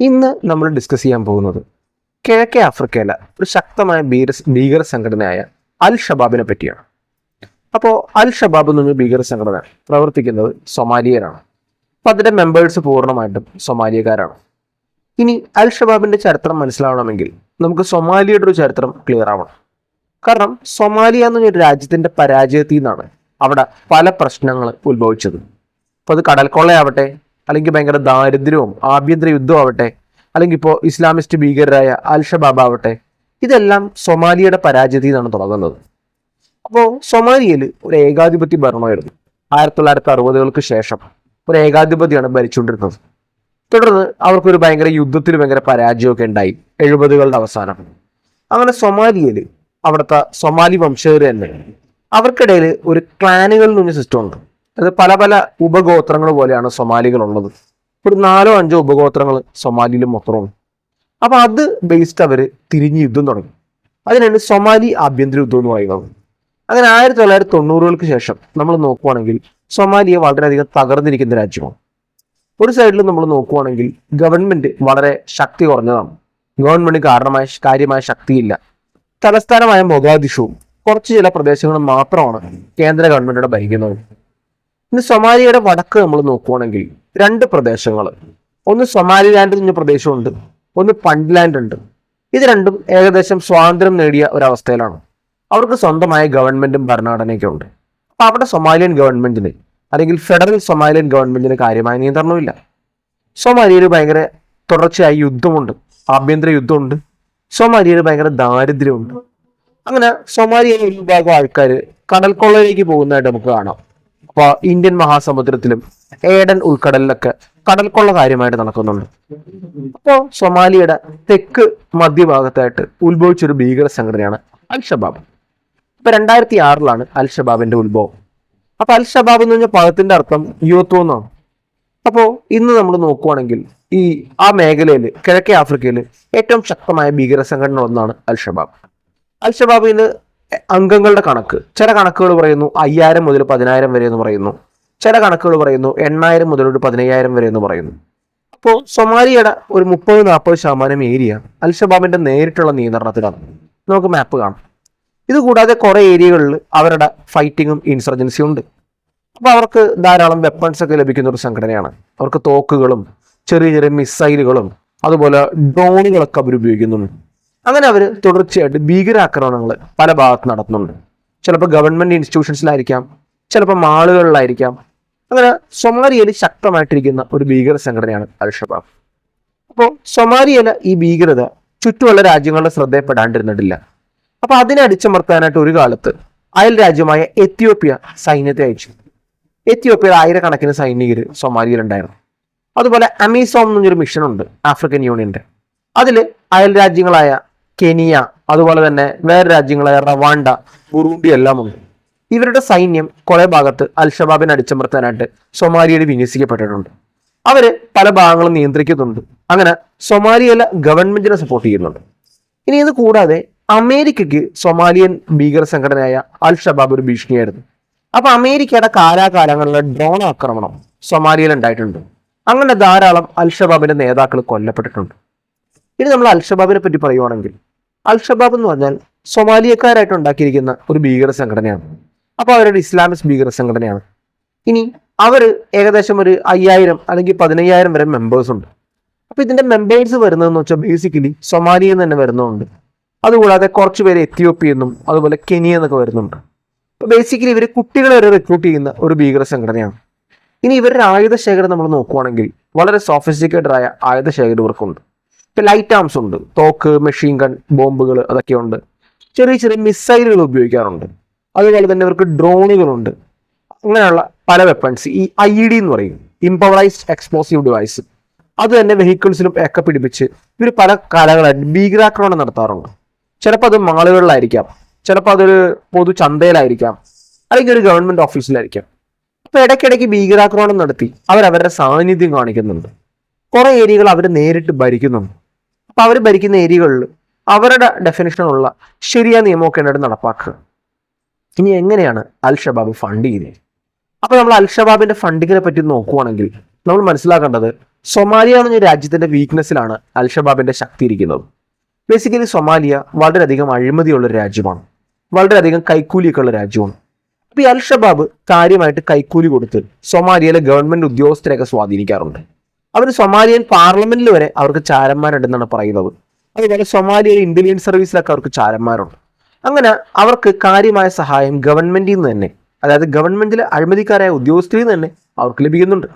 ഇന്ന് നമ്മൾ ഡിസ്കസ് ചെയ്യാൻ പോകുന്നത് കിഴക്കേ ആഫ്രിക്കയിലെ ഒരു ശക്തമായ ഭീര ഭീകര സംഘടനയായ അൽ ഷബാബിനെ പറ്റിയാണ്. അപ്പോൾ അൽ ഷബാബ് എന്ന് പറഞ്ഞ ഭീകര സംഘടന പ്രവർത്തിക്കുന്നത് സൊമാലിയയിലാണ് അപ്പം അതിന്റെ മെമ്പേഴ്സ് പൂർണമായിട്ടും സൊമാലിയക്കാരാണ്. ഇനി അൽ ഷബാബിന്റെ ചരിത്രം മനസ്സിലാവണമെങ്കിൽ നമുക്ക് സൊമാലിയയുടെ ഒരു ചരിത്രം ക്ലിയർ ആവണം. കാരണം സൊമാലിയ എന്ന് പറഞ്ഞൊരു രാജ്യത്തിന്റെ പരാജയത്തിൽ നിന്നാണ് അവിടെ പല പ്രശ്നങ്ങൾ ഉത്ഭവിച്ചത്. അപ്പോൾ അത് കടൽക്കൊള്ളയാവട്ടെ അല്ലെങ്കിൽ ഭയങ്കര ദാരിദ്ര്യവും ആഭ്യന്തര യുദ്ധവും ആവട്ടെ അല്ലെങ്കിൽ ഇപ്പോൾ ഇസ്ലാമിസ്റ്റ് ഭീകരരായ അൽ ഷബാബ് ആവട്ടെ ഇതെല്ലാം സൊമാലിയയുടെ പരാജയത്തിൽ നിന്നാണ് തുടങ്ങുന്നത്. അപ്പോൾ സൊമാലിയയിൽ ഒരു ഏകാധിപത്യ ഭരണമായിരുന്നു ആയിരത്തി തൊള്ളായിരത്തി അറുപതുകൾക്ക് ശേഷം ഒരു ഏകാധിപതിയാണ് ഭരിച്ചുകൊണ്ടിരുന്നത്. തുടർന്ന് അവർക്കൊരു ഭയങ്കര യുദ്ധത്തിൽ ഭയങ്കര പരാജയമൊക്കെ ഉണ്ടായി എഴുപതുകളുടെ അവസാനം. അങ്ങനെ സൊമാലിയയിൽ അവിടുത്തെ സൊമാലി വംശജർ തന്നെ അവർക്കിടയിൽ ഒരു ക്ലാനുകളിൽ നിന്ന് സിസ്റ്റം ഉണ്ട്. അത് പല പല ഉപഗോത്രങ്ങൾ പോലെയാണ് സൊമാലികൾ ഉള്ളത് ഒരു നാലോ അഞ്ചോ ഉപഗോത്രങ്ങൾ സൊമാലിയിൽ മൊത്തമാണ് അപ്പൊ അത് ബേസ്ഡ് അവർ തിരിഞ്ഞ് യുദ്ധം തുടങ്ങി. അതിനാണ് സൊമാലി ആഭ്യന്തര യുദ്ധം എന്ന് പറയുന്നത്. അങ്ങനെ ആയിരത്തി തൊള്ളായിരത്തി തൊണ്ണൂറുകൾക്ക് ശേഷം നമ്മൾ നോക്കുവാണെങ്കിൽ സൊമാലിയ വളരെയധികം തകർന്നിരിക്കുന്ന രാജ്യമാണ്. ഒരു സൈഡിൽ നമ്മൾ നോക്കുവാണെങ്കിൽ ഗവൺമെന്റ് വളരെ ശക്തി കുറഞ്ഞതാണ്. ഗവൺമെന്റ് കാരണമായ കാര്യമായ ശക്തിയില്ല. തലസ്ഥാനമായ മൊഗാദിഷുവും കുറച്ച് ചില പ്രദേശങ്ങളും മാത്രമാണ് കേന്ദ്ര ഗവൺമെന്റിനെ ഭരിക്കുന്നത് ഇനി സൊമാലിയയുടെ വടക്ക് നമ്മൾ നോക്കുവാണെങ്കിൽ രണ്ട് പ്രദേശങ്ങൾ. ഒന്ന് സൊമാലിലാൻഡ് എന്ന പ്രദേശമുണ്ട് ഒന്ന് പണ്ട്ലാൻഡ് ഉണ്ട് ഇത് രണ്ടും ഏകദേശം സ്വാതന്ത്ര്യം നേടിയ ഒരവസ്ഥയിലാണ്. അവർക്ക് സ്വന്തമായ ഗവൺമെന്റും ഭരണഘടനയൊക്കെ ഉണ്ട്. അപ്പൊ അവിടെ സൊമാലിയൻ ഗവൺമെന്റിന് അല്ലെങ്കിൽ ഫെഡറൽ സൊമാലിയൻ ഗവൺമെന്റിന് കാര്യമായ നിയന്ത്രണമില്ല. സൊമാലിയയിൽ ഭയങ്കര തുടർച്ചയായി യുദ്ധമുണ്ട് ആഭ്യന്തര യുദ്ധമുണ്ട്. സൊമാലിയയിൽ ഭയങ്കര ദാരിദ്ര്യമുണ്ട്. അങ്ങനെ സൊമാലിയയിലെ ഒരു വിഭാഗം ആൾക്കാർ കടൽക്കൊള്ളയിലേക്ക് പോകുന്നതായിട്ട് നമുക്ക് കാണാം. ഇന്ത്യൻ മഹാസമുദ്രത്തിലും ഏഡൻ ഉൾക്കടലിലൊക്കെ കടൽക്കൊള്ള കാര്യമായിട്ട് നടക്കുന്നുണ്ട്. അപ്പോൾ സൊമാലിയയുടെ തെക്ക് മധ്യഭാഗത്തായിട്ട് ഉത്ഭവിച്ചൊരു ഭീകര സംഘടനയാണ് അൽഷബാബ്. ഇപ്പൊ രണ്ടായിരത്തി ആറിലാണ് അൽ ഷബാബിന്റെ ഉത്ഭവം. അപ്പൊ അൽ ഷബാബ് എന്ന് പറഞ്ഞ പദത്തിന്റെ അർത്ഥം യുവത്വം എന്നാണ്. അപ്പോൾ ഇന്ന് നമ്മൾ നോക്കുവാണെങ്കിൽ ഈ ആ മേഖലയിൽ കിഴക്കേ ആഫ്രിക്കയിൽ ഏറ്റവും ശക്തമായ ഭീകര സംഘടന ഒന്നാണ് അൽ ഷബാബ് അൽ ഷബാബിന് അംഗങ്ങളുടെ കണക്ക്. ചില കണക്കുകൾ പറയുന്നു അയ്യായിരം മുതൽ പതിനായിരം വരെ എന്ന് പറയുന്നു. ചില കണക്കുകൾ പറയുന്നു എണ്ണായിരം മുതൽ ഒരു പതിനയ്യായിരം വരെ എന്ന് പറയുന്നു. അപ്പോൾ സൊമാലിയുടെ ഒരു മുപ്പത് നാൽപ്പത് ശതമാനം ഏരിയ അൽ ഷബാബിന്റെ നേരിട്ടുള്ള നിയന്ത്രണത്തിലാണ്. നമുക്ക് മാപ്പ് കാണാം. ഇതുകൂടാതെ കുറെ ഏരിയകളിൽ അവരുടെ ഫൈറ്റിങ്ങും ഇൻസർജൻസിയും ഉണ്ട്. അപ്പോൾ അവർക്ക് ധാരാളം വെപ്പൺസ് ഒക്കെ ലഭിക്കുന്ന ഒരു സംഘടനയാണ്. അവർക്ക് തോക്കുകളും ചെറിയ ചെറിയ മിസൈലുകളും അതുപോലെ ഡ്രോണുകളൊക്കെ അവർ ഉപയോഗിക്കുന്നുണ്ട്. അങ്ങനെ അവർ തുടർച്ചയായിട്ട് ഭീകരാക്രമണങ്ങൾ പല ഭാഗത്ത് നടത്തുന്നുണ്ട്. ചിലപ്പോൾ ഗവൺമെന്റ് ഇൻസ്റ്റിറ്റ്യൂഷൻസിലായിരിക്കാം ചിലപ്പോൾ മാളുകളിലായിരിക്കാം. അങ്ങനെ സൊമാലിയയിൽ ശക്തമായിട്ടിരിക്കുന്ന ഒരു ഭീകര സംഘടനയാണ് അൽ ഷബാബ് അപ്പോൾ സൊമാലിയയിലെ ഈ ഭീകരത ചുറ്റുമുള്ള രാജ്യങ്ങളുടെ ശ്രദ്ധയപ്പെടാണ്ടിരുന്നിട്ടില്ല അപ്പൊ അതിനെ അടിച്ചമർത്താനായിട്ട് ഒരു കാലത്ത് അയൽ രാജ്യമായ എത്യോപ്യ സൈന്യത്തെ അയച്ചു. എത്യോപ്യയിൽ ആയിരക്കണക്കിന് സൈനികർ സൊമാലിയയിലുണ്ടായിരുന്നു. അതുപോലെ അമീസോം എന്നൊരു മിഷൻ ഉണ്ട് ആഫ്രിക്കൻ യൂണിയന്റെ. അതിൽ അയൽ രാജ്യങ്ങളായ കെനിയ അതുപോലെ തന്നെ വേറെ രാജ്യങ്ങളായ റവാണ്ട ബുറൂണ്ടി എല്ലാം ഉണ്ട്. ഇവരുടെ സൈന്യം കുറെ ഭാഗത്ത് അൽഷബാബിനെ അടിച്ചമർത്താനായിട്ട് സൊമാലിയയിൽ വിന്യസിക്കപ്പെട്ടിട്ടുണ്ട്. അവർ പല ഭാഗങ്ങളും നിയന്ത്രിക്കുന്നുണ്ട്. അങ്ങനെ സൊമാലിയയിലെ ഗവൺമെന്റിനെ സപ്പോർട്ട് ചെയ്യുന്നുണ്ട്. ഇനി ഇത് കൂടാതെ അമേരിക്കയ്ക്ക് സൊമാലിയൻ ഭീകര സംഘടനയായ അൽ ഷബാബ് ഒരു ഭീഷണിയായിരുന്നു. അപ്പൊ അമേരിക്കയുടെ കാലാകാലങ്ങളിലെ ഡ്രോൺ ആക്രമണം സൊമാലിയയിൽ ഉണ്ടായിട്ടുണ്ട്. അങ്ങനെ ധാരാളം അൽഷബാബിന്റെ നേതാക്കൾ കൊല്ലപ്പെട്ടിട്ടുണ്ട്. ഇനി നമ്മൾ അൽഷബാബിനെ പറ്റി പറയുവാണെങ്കിൽ അൽ ഷബാബ് എന്ന് പറഞ്ഞാൽ സൊമാലിയക്കാരായിട്ട് ഉണ്ടാക്കിയിരിക്കുന്ന ഒരു ഭീകര സംഘടനയാണ്. അപ്പോൾ അവരുടെ ഇസ്ലാമിക് ഭീകര സംഘടനയാണ്. ഇനി അവർ ഏകദേശം ഒരു അയ്യായിരം അല്ലെങ്കിൽ പതിനയ്യായിരം വരെ മെമ്പേഴ്സ് ഉണ്ട്. അപ്പോൾ ഇതിന്റെ മെമ്പേഴ്സ് വരുന്നതെന്ന് വെച്ചാൽ ബേസിക്കലി സൊമാലിയിൽ നിന്ന് തന്നെ വരുന്നുണ്ട് അതുകൂടാതെ കുറച്ച് പേര് എത്യോപ്യയിൽ എന്നും അതുപോലെ കെനിയ എന്നൊക്കെ വരുന്നുണ്ട്. അപ്പോൾ ബേസിക്കലി ഇവർ കുട്ടികളെ വരെ റിക്രൂട്ട് ചെയ്യുന്ന ഒരു ഭീകര സംഘടനയാണ്. ഇനി ഇവരുടെ ആയുധ ശേഖരം നമ്മൾ നോക്കുവാണെങ്കിൽ വളരെ സോഫിസ്റ്റിക്കേറ്റഡ് ആയ ആയുധ ശേഖരം ഇവർക്കുണ്ട്. ലൈറ്റ് ആംസ് ഉണ്ട്. തോക്ക് മെഷീൻ ഗൺ ബോംബുകൾ അതൊക്കെ ഉണ്ട് ചെറിയ ചെറിയ മിസൈലുകൾ ഉപയോഗിക്കാറുണ്ട്. അതുപോലെ തന്നെ ഇവർക്ക് ഡ്രോണുകളുണ്ട് അങ്ങനെയുള്ള പല വെപ്പൺസ് ഈ ഐ ഡി എന്ന് പറയും. ഇംപവറൈസ്ഡ് എക്സ്പ്ലോസീവ് ഡിവൈസ് അത് തന്നെ വെഹിക്കിൾസിലും ഒക്കെ പിടിപ്പിച്ച് ഇവർ പല കാലങ്ങളായിട്ട് ഭീകരാക്രമണം നടത്താറുണ്ട്. ചിലപ്പോൾ അത് മാളുകളിലായിരിക്കാം. ചിലപ്പോൾ അതൊരു പൊതു ചന്തയിലായിരിക്കാം. അല്ലെങ്കിൽ ഒരു ഗവൺമെന്റ് ഓഫീസിലായിരിക്കാം അപ്പൊ ഇടയ്ക്കിടയ്ക്ക് ഭീകരാക്രമണം നടത്തി അവരവരുടെ സാന്നിധ്യം കാണിക്കുന്നുണ്ട്. കുറെ ഏരിയകൾ അവർ നേരിട്ട് ഭരിക്കുന്നുണ്ട്. അപ്പൊ അവർ ഭരിക്കുന്ന ഏരിയകളിൽ അവരുടെ ഡെഫിനേഷനുള്ള ശരിയായ നിയമമൊക്കെ എന്നിട്ട് നടപ്പാക്കുക. ഇനി എങ്ങനെയാണ് അൽ ഷബാബ് ഫണ്ട് ചെയ്യുന്നത്? അപ്പൊ നമ്മൾ അൽ ഷബാബിന്റെ ഫണ്ടിങ്ങിനെ പറ്റി നോക്കുവാണെങ്കിൽ നമ്മൾ മനസ്സിലാക്കേണ്ടത് സൊമാലിയ എന്ന രാജ്യത്തിന്റെ വീക്ക്നെസ്സിലാണ് അൽഷബാബിന്റെ ശക്തി ഇരിക്കുന്നത്. ബേസിക്കലി സൊമാലിയ വളരെയധികം അഴിമതിയുള്ള ഒരു രാജ്യമാണ്. വളരെയധികം കൈക്കൂലിയൊക്കെ ഉള്ള രാജ്യമാണ്. അപ്പൊ ഈ അൽഷബാബ് കാര്യമായിട്ട് കൈക്കൂലി കൊടുത്ത് സൊമാലിയയിലെ ഗവൺമെന്റ് ഉദ്യോഗസ്ഥരെയൊക്കെ സ്വാധീനിക്കാറുണ്ട്. അവർ സൊമാലിയൻ പാർലമെന്റിൽ വരെ അവർക്ക് ചാരന്മാരുണ്ടെന്നാണ് പറയുന്നത്. അതുപോലെ സൊമാലിയയിലെ ഇന്റലിജൻസ് സർവീസിലൊക്കെ അവർക്ക് ചാരന്മാരുണ്ട്. അങ്ങനെ അവർക്ക് കാര്യമായ സഹായം ഗവൺമെന്റിൽ നിന്ന് തന്നെ അതായത് ഗവൺമെന്റിലെ അഴിമതിക്കാരായ ഉദ്യോഗസ്ഥരിൽ നിന്ന് തന്നെ അവർക്ക് ലഭിക്കുന്നുണ്ട്.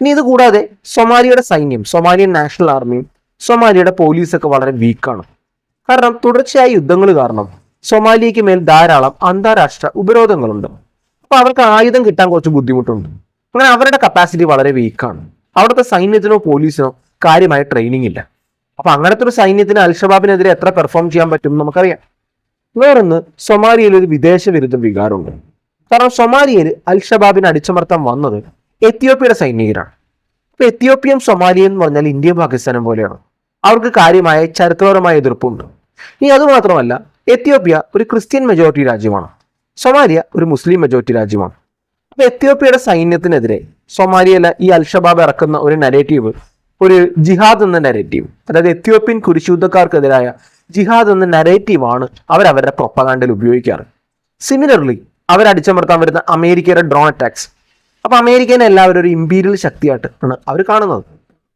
ഇനി ഇത് കൂടാതെ സൊമാലിയയുടെ സൈന്യം സൊമാലിയൻ നാഷണൽ ആർമിയും സൊമാലിയയുടെ പോലീസൊക്കെ വളരെ വീക്കാണ് കാരണം തുടർച്ചയായ യുദ്ധങ്ങൾ കാരണം സൊമാലിയയ്ക്ക് മേൽ ധാരാളം അന്താരാഷ്ട്ര ഉപരോധങ്ങളുണ്ട്. അപ്പൊ അവർക്ക് ആയുധം കിട്ടാൻ കുറച്ച് ബുദ്ധിമുട്ടുണ്ട്. അങ്ങനെ അവരുടെ കപ്പാസിറ്റി വളരെ വീക്കാണ് അവിടുത്തെ സൈന്യത്തിനോ പോലീസിനോ കാര്യമായ ട്രെയിനിങ് ഇല്ല. അപ്പൊ അങ്ങനത്തെ ഒരു സൈന്യത്തിന് അൽഷബാബിനെതിരെ എത്ര പെർഫോം ചെയ്യാൻ പറ്റും നമുക്കറിയാം. വേറൊന്ന് സൊമാലിയയിൽ ഒരു വിദേശ വിരുദ്ധ വികാരമുണ്ട്. കാരണം സൊമാലിയയിൽ അൽഷബാബിനെ അടിച്ചമർത്താൻ വന്നത് എത്യോപ്യയുടെ സൈനികരാണ്. ഇപ്പൊ എത്യോപ്യയും സൊമാലിയും എന്ന് പറഞ്ഞാൽ ഇന്ത്യയും പാകിസ്ഥാനും പോലെയാണ്. അവർക്ക് കാര്യമായ ചരിത്രപരമായ എതിർപ്പുണ്ട്. ഇനി അതുമാത്രമല്ല എത്യോപ്യ ഒരു ക്രിസ്ത്യൻ മെജോറിറ്റി രാജ്യമാണ്. സൊമാലിയ ഒരു മുസ്ലിം മെജോറിറ്റി രാജ്യമാണ്. അപ്പൊ എത്യോപ്യയുടെ സൈന്യത്തിനെതിരെ സൊമാലിയയിലെ ഈ അൽഷബാബ് ഇറക്കുന്ന ഒരു നരേറ്റീവ് ഒരു ജിഹാദ് എന്ന നരേറ്റീവ് അതായത് എത്യോപ്യൻ കുരിശുദ്ധക്കാർക്കെതിരായ ജിഹാദ് എന്ന നരേറ്റീവാണ് അവരവരുടെ പ്രൊപ്പകാണ്ടിൽ ഉപയോഗിക്കാറ്. സിമിലർലി അവരടിച്ചമർത്താൻ വരുന്ന അമേരിക്കയുടെ ഡ്രോൺ അറ്റാക്സ് അപ്പൊ അമേരിക്കനെ എല്ലാവരും ഒരു ഇമ്പീരിയൽ ശക്തിയായിട്ട് ആണ് അവർ കാണുന്നത്.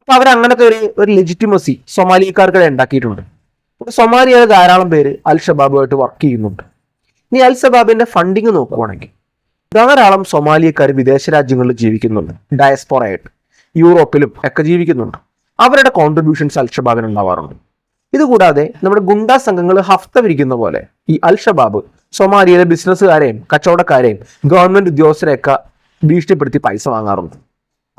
അപ്പൊ അവർ അങ്ങനത്തെ ഒരു ഒരു ലെജിറ്റിമസി സൊമാലിയക്കാർക്കിടെ ഉണ്ടാക്കിയിട്ടുണ്ട്. അപ്പൊ സൊമാലിയയിലെ ധാരാളം പേര് അൽ ഷബാബുമായിട്ട് വർക്ക് ചെയ്യുന്നുണ്ട്. ഇനി അൽഷബാബിന്റെ ഫണ്ടിങ് നോക്കുവാണെങ്കിൽ ധാരാളം സൊമാലിയക്കാർ വിദേശ രാജ്യങ്ങളിൽ ജീവിക്കുന്നുണ്ട്. ഡയസ്പോറ ആയിട്ട് യൂറോപ്പിലും ഒക്കെ ജീവിക്കുന്നുണ്ട്. അവരുടെ കോൺട്രിബ്യൂഷൻസ് അൽ ഷബാബിന് ഉണ്ടാവാറുണ്ട്. ഇതുകൂടാതെ നമ്മുടെ ഗുണ്ടാ സംഘങ്ങൾ ഹഫ്ത വിരിക്കുന്ന പോലെ ഈ അൽ ഷബാബ് സൊമാലിയയിലെ ബിസിനസ്സുകാരെയും കച്ചവടക്കാരെയും ഗവൺമെന്റ് ഉദ്യോഗസ്ഥരെയൊക്കെ ഭീഷണിപ്പെടുത്തി പൈസ വാങ്ങാറുണ്ട്.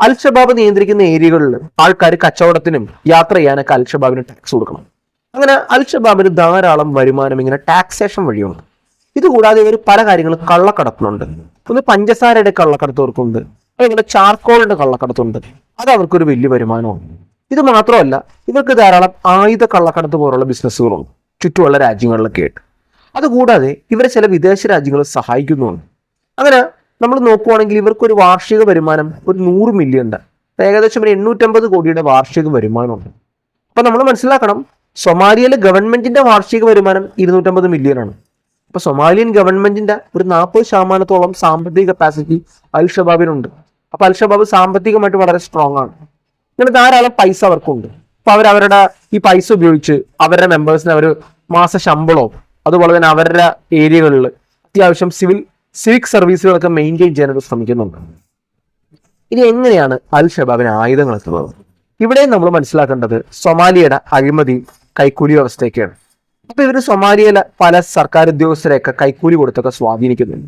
അൽ ഷബാബ് നിയന്ത്രിക്കുന്ന ഏരിയകളിൽ ആൾക്കാർ കച്ചവടത്തിനും യാത്ര ചെയ്യാനൊക്കെ അൽ ഷബാബിന് ടാക്സ് കൊടുക്കണം. അങ്ങനെ അൽ ഷബാബിന് ധാരാളം വരുമാനം ഇങ്ങനെ ടാക്സേഷൻ വഴിയുണ്ട്. ഇതുകൂടാതെ ഇവർ പല കാര്യങ്ങളും കള്ളക്കടത്തുന്നുണ്ട് ഒന്ന് പഞ്ചസാരയുടെ കള്ളക്കടത്ത് അവർക്കുണ്ട് അതുപോലെ ചാർക്കോളിന്റെ കള്ളക്കടത്തുണ്ട് അത് അവർക്കൊരു വലിയ വരുമാനമാണ്. ഇത് മാത്രമല്ല ഇവർക്ക് ധാരാളം ആയുധ കള്ളക്കടത്ത് പോലുള്ള ബിസിനസ്സുകളുണ്ട് ചുറ്റുമുള്ള രാജ്യങ്ങളിലൊക്കെ ആയിട്ട് അതുകൂടാതെ ഇവരെ ചില വിദേശ രാജ്യങ്ങൾ സഹായിക്കുന്നുണ്ട്. അങ്ങനെ നമ്മൾ നോക്കുവാണെങ്കിൽ ഇവർക്ക് ഒരു വാർഷിക വരുമാനം ഒരു നൂറ് മില്യൺ ഏകദേശം ഒരു എണ്ണൂറ്റമ്പത് കോടിയുടെ വാർഷിക വരുമാനമുണ്ട്. അപ്പൊ നമ്മൾ മനസ്സിലാക്കണം സൊമാലിയയിലെ ഗവൺമെന്റിന്റെ വാർഷിക വരുമാനം ഇരുന്നൂറ്റമ്പത് മില്യൺ ആണ്. അപ്പൊ സൊമാലിയൻ ഗവൺമെന്റിന്റെ ഒരു നാൽപ്പത് ശതമാനത്തോളം സാമ്പത്തിക കപ്പാസിറ്റി അൽ ഷബാബിനുണ്ട്. അപ്പൊ അൽ ഷബാബ് സാമ്പത്തികമായിട്ട് വളരെ സ്ട്രോങ് ആണ്. ഇങ്ങനെ ധാരാളം പൈസ അവർക്കുണ്ട്. അപ്പൊ അവർ അവരുടെ ഈ പൈസ ഉപയോഗിച്ച് അവരുടെ മെമ്പേഴ്സിന് അവർ മാസ ശമ്പളവും അതുപോലെ തന്നെ അവരുടെ ഏരിയകളിൽ അത്യാവശ്യം സിവിൽ സിവിക് സർവീസുകളൊക്കെ മെയിന്റെയിൻ ചെയ്യാനൊക്കെ ശ്രമിക്കുന്നുണ്ട്. ഇനി എങ്ങനെയാണ് അൽ ഷബാബിന് ആയുധങ്ങൾ എത്തുന്നത്? ഇവിടെ നമ്മൾ മനസ്സിലാക്കേണ്ടത് സൊമാലിയയുടെ അഴിമതി കൈക്കൂലി വ്യവസ്ഥയൊക്കെയാണ്. അപ്പൊ ഇവർ സൊമാലിയയിലെ പല സർക്കാർ ഉദ്യോഗസ്ഥരെയൊക്കെ കൈക്കൂലി കൊടുത്തൊക്കെ സ്വാധീനിക്കുന്നുണ്ട്.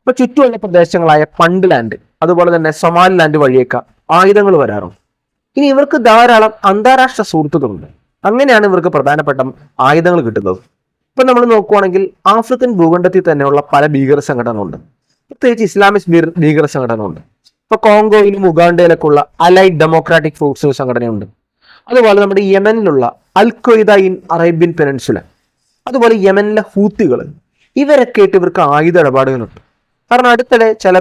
അപ്പൊ ചുറ്റുമുള്ള പ്രദേശങ്ങളായ പണ്ട് ലാൻഡ് അതുപോലെ തന്നെ സൊമാലി ലാൻഡ് വഴിയൊക്കെ ആയുധങ്ങൾ വരാറുണ്ട്. ഇനി ഇവർക്ക് ധാരാളം അന്താരാഷ്ട്ര സുഹൃത്തുക്കളുണ്ട്. അങ്ങനെയാണ് ഇവർക്ക് പ്രധാനപ്പെട്ട ആയുധങ്ങൾ കിട്ടുന്നത്. ഇപ്പൊ നമ്മൾ നോക്കുവാണെങ്കിൽ ആഫ്രിക്കൻ ഭൂഖണ്ഡത്തിൽ തന്നെയുള്ള പല ഭീകര സംഘടനകളുണ്ട്. പ്രത്യേകിച്ച് ഇസ്ലാമിക് ഭീകര സംഘടനകളുണ്ട്. ഇപ്പൊ കോങ്കോയിലും ഉഗാണ്ടയിലൊക്കെ ഉള്ള അലൈഡ് ഡെമോക്രാറ്റിക് ഫോഴ്സ് സംഘടനയുണ്ട്. അതുപോലെ നമ്മുടെ യമനിലുള്ള al Qaeda in Arabian peninsula. അതുപോലെ യമനിലെ ഹൂത്തികൾ ഇവരൊക്കെ ആയിട്ട് ഇവർക്ക് ആയുധ ഇടപാടുകളുണ്ട്. കാരണം അടുത്തിടെ ചില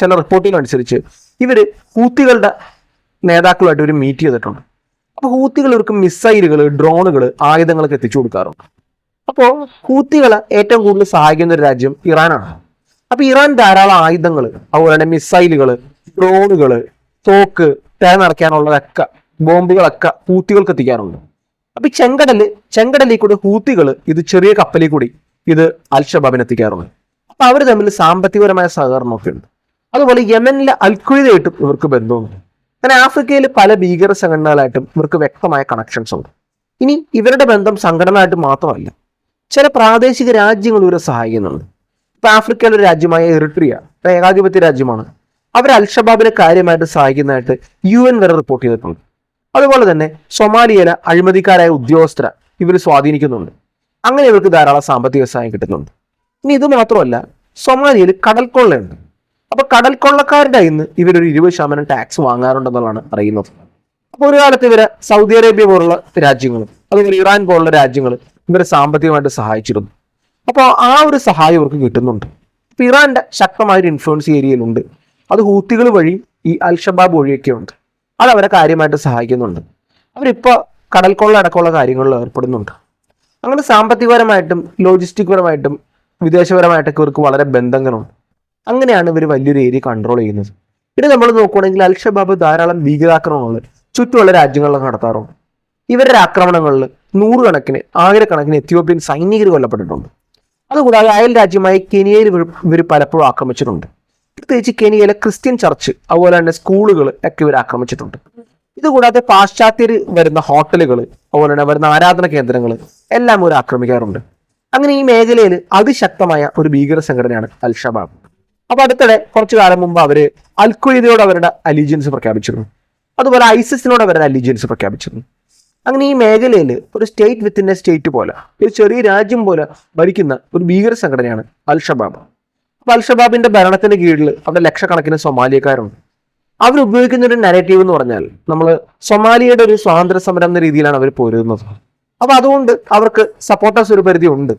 ചില റിപ്പോർട്ടുകൾ അനുസരിച്ച് ഇവർ ഹൂത്തികളുടെ നേതാക്കളുമായിട്ട് ഒരു മീറ്റ് ചെയ്തിട്ടുണ്ട്. അപ്പോൾ ഹൂത്തികൾ ഇവർക്ക് മിസൈലുകൾ ഡ്രോണുകൾ ആയുധങ്ങളൊക്കെ എത്തിച്ചു കൊടുക്കാറുണ്ട്. അപ്പോൾ ഹൂത്തികളെ ഏറ്റവും കൂടുതൽ സഹായിക്കുന്ന ഒരു രാജ്യം ഇറാനാണ്. അപ്പോൾ ഇറാൻ ധാരാളം ആയുധങ്ങൾ അതുപോലെ തന്നെ മിസൈലുകൾ ഡ്രോണുകൾ തോക്ക് തേ നടക്കാനുള്ളതൊക്കെ ബോംബുകളൊക്കെ ഹൂത്തികൾക്ക് എത്തിക്കാറുണ്ട്. അപ്പൊ ചെങ്കടൽ ചെങ്കടലിൽ കൂടി ഹൂത്തികൾ ഇത് ചെറിയ കപ്പലിൽ കൂടി ഇത് അൽ ഷബാബിന് എത്തിക്കാറുണ്ട്. അപ്പൊ അവർ തമ്മിൽ സാമ്പത്തികപരമായ സഹകരണമൊക്കെ ഉണ്ട്. അതുപോലെ യമനിലെ അൽഖുയിദയായിട്ടും ഇവർക്ക് ബന്ധമുണ്ട്. അങ്ങനെ ആഫ്രിക്കയിൽ പല ഭീകര സംഘടനകളായിട്ടും ഇവർക്ക് വ്യക്തമായ കണക്ഷൻസ് ഉണ്ട്. ഇനി ഇവരുടെ ബന്ധം സംഘടനയായിട്ട് മാത്രമല്ല ചില പ്രാദേശിക രാജ്യങ്ങൾ ഇവരെ സഹായിക്കുന്നുണ്ട്. ഇപ്പൊ ആഫ്രിക്കയിലെ ഒരു രാജ്യമായ എറിട്രിയ ഏകാധിപത്യ രാജ്യമാണ്. അവർ അൽഷബാബിനെ കാര്യമായിട്ട് സഹായിക്കുന്നതായിട്ട് യു എൻ വരെ റിപ്പോർട്ട് ചെയ്തിട്ടുണ്ട്. അതുപോലെ തന്നെ സൊമാലിയയിലെ അഴിമതിക്കാരായ ഉദ്യോഗസ്ഥരെ ഇവർ സ്വാധീനിക്കുന്നുണ്ട്. അങ്ങനെ ഇവർക്ക് ധാരാളം സാമ്പത്തിക സഹായം കിട്ടുന്നുണ്ട്. ഇനി ഇത് മാത്രമല്ല സൊമാലിയയിൽ കടൽക്കൊള്ളയുണ്ട്. അപ്പൊ കടൽക്കൊള്ളക്കാരുടെ ഇന്ന് ഇവരൊരു ഇരുപത് ശതമാനം ടാക്സ് വാങ്ങാറുണ്ടെന്നുള്ളതാണ് അറിയുന്നത്. അപ്പൊ ഒരു കാലത്ത് ഇവരെ സൗദി അറേബ്യ പോലുള്ള രാജ്യങ്ങളും അതുപോലെ ഇറാൻ പോലുള്ള രാജ്യങ്ങൾ ഇവരെ സാമ്പത്തികമായിട്ട് സഹായിച്ചിരുന്നു. അപ്പോൾ ആ ഒരു സഹായം ഇവർക്ക് കിട്ടുന്നുണ്ട്. അപ്പൊ ഇറാന്റെ ശക്തമായ ഒരു ഇൻഫ്ലുവൻസ് ഏരിയയിലുണ്ട്. അത് ഹൂത്തികൾ വഴി ഈ അൽഷബാബ് വഴിയൊക്കെ ഉണ്ട് അത് അവരെ കാര്യമായിട്ട് സഹായിക്കുന്നുണ്ട്. അവരിപ്പോൾ കടൽക്കൊള്ള അടക്കമുള്ള കാര്യങ്ങളിൽ ഏർപ്പെടുന്നുണ്ട്. അങ്ങനെ സാമ്പത്തികപരമായിട്ടും ലോജിസ്റ്റിക് പരമായിട്ടും വിദേശപരമായിട്ടൊക്കെ ഇവർക്ക് വളരെ ബന്ധങ്ങളുണ്ട്. അങ്ങനെയാണ് ഇവർ വലിയൊരു ഏരിയ കൺട്രോൾ ചെയ്യുന്നത്. പിന്നെ നമ്മൾ നോക്കുകയാണെങ്കിൽ അൽ ഷബാബ് ധാരാളം ഭീകരാക്രമണങ്ങൾ ചുറ്റുമുള്ള രാജ്യങ്ങളിലൊക്കെ നടത്താറുണ്ട്. ഇവരുടെ ആക്രമണങ്ങളിൽ നൂറുകണക്കിന് ആയിരക്കണക്കിന് എത്യോപ്യൻ സൈനികർ കൊല്ലപ്പെട്ടിട്ടുണ്ട്. അതുകൂടാതെ അയൽ രാജ്യമായ കെനിയയിൽ ഇവർ പലപ്പോഴും ആക്രമിച്ചിട്ടുണ്ട്. പ്രത്യേകിച്ച് കെനിയയിലെ ക്രിസ്ത്യൻ ചർച്ച് അതുപോലെ തന്നെ സ്കൂളുകൾ ഒക്കെ ഇവർ ആക്രമിച്ചിട്ടുണ്ട്. ഇതുകൂടാതെ പാശ്ചാത്യർ വരുന്ന ഹോട്ടലുകൾ അതുപോലെ തന്നെ വരുന്ന ആരാധന കേന്ദ്രങ്ങൾ എല്ലാം ഇവർ ആക്രമിക്കാറുണ്ട്. അങ്ങനെ ഈ മേഖലയിൽ അതിശക്തമായ ഒരു ഭീകര സംഘടനയാണ് അൽ ഷബാബ് അപ്പൊ അടുത്തിടെ കുറച്ചു കാലം മുമ്പ് അവർ അൽ ഖ്വയ്ദയോട് അവരുടെ അലീജിയൻസ് പ്രഖ്യാപിച്ചിരുന്നു. അതുപോലെ ഐസിസിനോട് അവരുടെ അലീജിയൻസ് പ്രഖ്യാപിച്ചിരുന്നു. അങ്ങനെ ഈ മേഖലയിൽ ഒരു സ്റ്റേറ്റ് വിത്തിൻ എ സ്റ്റേറ്റ് പോലെ ഒരു ചെറിയ രാജ്യം പോലെ ഭരിക്കുന്ന ഒരു ഭീകര സംഘടനയാണ് അൽ ഷബാബ് അപ്പൊ ഭരണത്തിന് കീഴിൽ അവിടെ ലക്ഷക്കണക്കിന് സൊമാലിയക്കാരുണ്ട്. അവരുപയോഗിക്കുന്ന ഒരു നെഗറ്റീവ് എന്ന് പറഞ്ഞാൽ നമ്മൾ സൊമാലിയയുടെ ഒരു സ്വാതന്ത്ര്യ സമരം എന്ന രീതിയിലാണ് അവർ പോരുന്നത്. അപ്പൊ അതുകൊണ്ട് അവർക്ക് സപ്പോർട്ടേഴ്സ് ഒരു പരിധി ഉണ്ട്.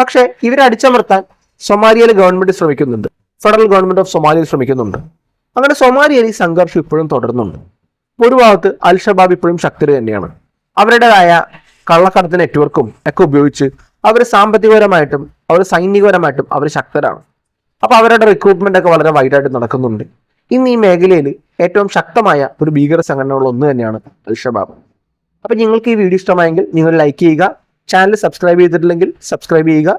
പക്ഷേ ഇവരെ അടിച്ചമർത്താൻ സൊമാലിയയിലെ ഗവൺമെന്റ് ശ്രമിക്കുന്നുണ്ട്. ഫെഡറൽ ഗവൺമെന്റ് ഓഫ് സൊമാലിയ ശ്രമിക്കുന്നുണ്ട്. അങ്ങനെ സൊമാലിയയിൽ ഈ സംഘർഷം ഇപ്പോഴും തുടരുന്നുണ്ട് ഒരു ഭാഗത്ത് അൽഷബാബ് ഇപ്പോഴും ശക്തർ തന്നെയാണ്. അവരുടേതായ കള്ളക്കടത്ത് നെറ്റ്വർക്കും ഒക്കെ ഉപയോഗിച്ച് അവർ സാമ്പത്തികപരമായിട്ടും അവർ സൈനികപരമായിട്ടും അവർ ശക്തരാണ്. അപ്പൊ അവരുടെ റിക്രൂട്ട്മെന്റ് ഒക്കെ വളരെ വൈഡായിട്ട് നടക്കുന്നുണ്ട്. ഇന്ന് ഈ മേഖലയിൽ ഏറ്റവും ശക്തമായ ഒരു ഭീകര സംഘടനകളിൽ ഒന്ന് തന്നെയാണ് അൽഷബാബ് അപ്പൊ നിങ്ങൾക്ക് ഈ വീഡിയോ ഇഷ്ടമായെങ്കിൽ നിങ്ങൾ ലൈക്ക് ചെയ്യുക ചാനൽ സബ്സ്ക്രൈബ് ചെയ്തിട്ടില്ലെങ്കിൽ സബ്സ്ക്രൈബ് ചെയ്യുക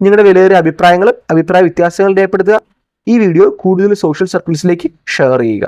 നിങ്ങളുടെ വിലയേറിയ അഭിപ്രായങ്ങളും അഭിപ്രായ വ്യത്യാസങ്ങളും രേഖപ്പെടുത്തുക ഈ വീഡിയോ കൂടുതൽ സോഷ്യൽ സർക്കിൾസിലേക്ക് ഷെയർ ചെയ്യുക.